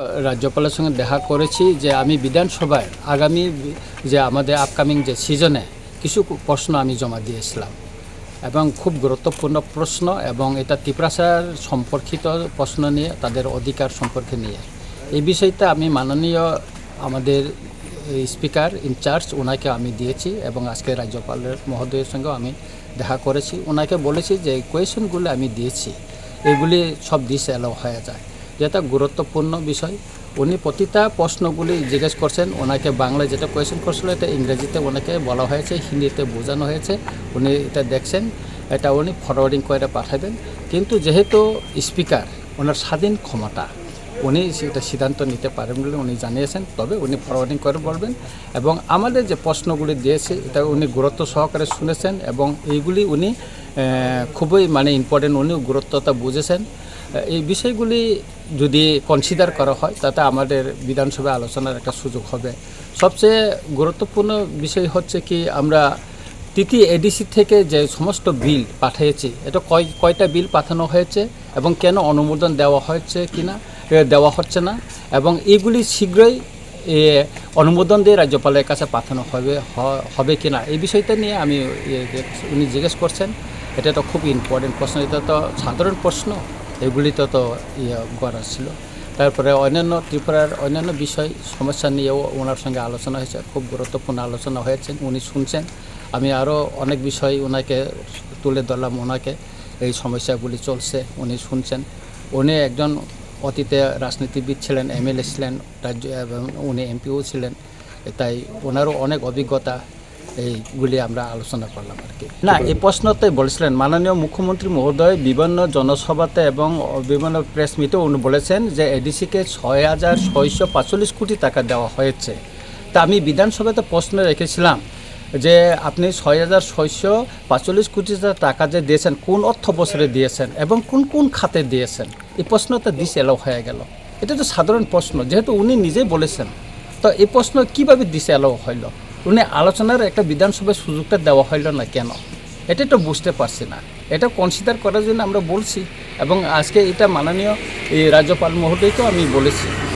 রাজ্যপালের সঙ্গে দেখা করেছি যে আমি বিধানসভায় আগামী যে আমাদের আপকামিং যে সিজনে কিছু প্রশ্ন আমি জমা দিয়েছিলাম। এবং খুব গুরুত্বপূর্ণ প্রশ্ন এবং এটা ত্রিপ্রাসার সম্পর্কিত প্রশ্ন নিয়ে, তাদের অধিকার সম্পর্কে নিয়ে। এই বিষয়টা আমি মাননীয় আমাদের স্পিকার ইনচার্জ ওনাকে আমি দিয়েছি এবং আজকে রাজ্যপালের মহোদয়ের সঙ্গেও আমি দেখা করেছি। ওনাকে বলেছি যে কোয়েশনগুলো আমি দিয়েছি, এগুলি সব দিস এলো হয়ে যায়। যেটা গুরুত্বপূর্ণ বিষয়। উনি প্রতিটা প্রশ্নগুলি জিজ্ঞেস করছেন, ওনাকে বাংলায় যেটা কোয়েশন করছিল, এটা ইংরেজিতে ওনাকে বলা হয়েছে, হিন্দিতে বোঝানো হয়েছে, উনি এটা দেখছেন, এটা উনি ফরওয়ার্ডিং করে পাঠাবেন। কিন্তু যেহেতু স্পিকার ওনার স্বাধীন ক্ষমতা, উনি সেটা সিদ্ধান্ত নিতে পারেন বলে উনি জানিয়েছেন, তবে উনি ফরওয়ার্ডিং করে বলবেন। এবং আমাদের যে প্রশ্নগুলি দিয়েছে, এটা উনি গুরুত্ব সহকারে শুনেছেন এবং এইগুলি উনি খুবই মানে ইম্পর্টেন্ট উনি গুরুত্বতা বুঝেছেন। এই বিষয়গুলি যদি কনসিডার করা হয় তাতে আমাদের বিধানসভায় আলোচনার একটা সুযোগ হবে। সবচেয়ে গুরুত্বপূর্ণ বিষয় হচ্ছে কি আমরা তৃতীয় এডিসি থেকে যে সমস্ত বিল পাঠিয়েছি এটা কয় কয়টা বিল পাঠানো হয়েছে এবং কেন অনুমোদন দেওয়া হয়েছে কিনা এ, দেওয়া হচ্ছে না এবং এগুলি শীঘ্রই অনুমোদন দিয়ে রাজ্যপালের কাছে পাঠানো হবে হবে কিনা এই বিষয়টা নিয়ে আমি উনি জিজ্ঞেস করছেন। এটা তো খুব ইম্পর্টেন্ট প্রশ্ন, এটা তো সাধারণ প্রশ্ন। এগুলি তো ইয়ে করার ছিল। তারপরে অন্যান্য ত্রিপুরার অন্যান্য বিষয়, সমস্যা নিয়েও ওনার সঙ্গে আলোচনা হয়েছে, খুব গুরুত্বপূর্ণ আলোচনা হয়েছে, উনি শুনছেন। আমি আরও অনেক বিষয় ওনাকে তুলে ধরলাম ওনাকে এই সমস্যাগুলি চলছে, উনি শুনছেন। উনি একজন অতীতে রাজনীতিবিদ ছিলেন, এমএলএ ছিলেন, রাজ্য, এবং উনি এমপিও ছিলেন, তাই ওনারও অনেক অভিজ্ঞতা এইগুলি আমরা আলোচনা করলাম আর কি। না, এই প্রশ্নতে বলেছিলেন, মাননীয় মুখ্যমন্ত্রী মহোদয় বিভিন্ন জনসভাতে এবং বিভিন্ন প্রেস মিটেও উনি বলেছেন যে এডিসিকে ছয় হাজার ছয়শো পাঁচচল্লিশ কোটি টাকা দেওয়া হয়েছে। তা আমি বিধানসভাতে প্রশ্ন রেখেছিলাম যে আপনি ছয় হাজার ছয়শো পাঁচচল্লিশ কোটি টাকা যে দিয়েছেন, কোন অর্থ বছরে দিয়েছেন এবং কোন কোন খাতে দিয়েছেন, এই প্রশ্নটা দিস এলো হয়ে গেল। এটা তো সাধারণ প্রশ্ন, যেহেতু উনি নিজেই বলেছেন। তো এই প্রশ্ন কীভাবে দিশে এলো হইল? উনি আলোচনার একটা বিধানসভায় সুযোগটা দেওয়া হইল না কেন? এটা তো বুঝতে পারছি না। এটা কনসিডার করার জন্য আমরা বলছি এবং আজকে এটা মাননীয় এই রাজ্যপাল মহোদয়কেও আমি বলেছি।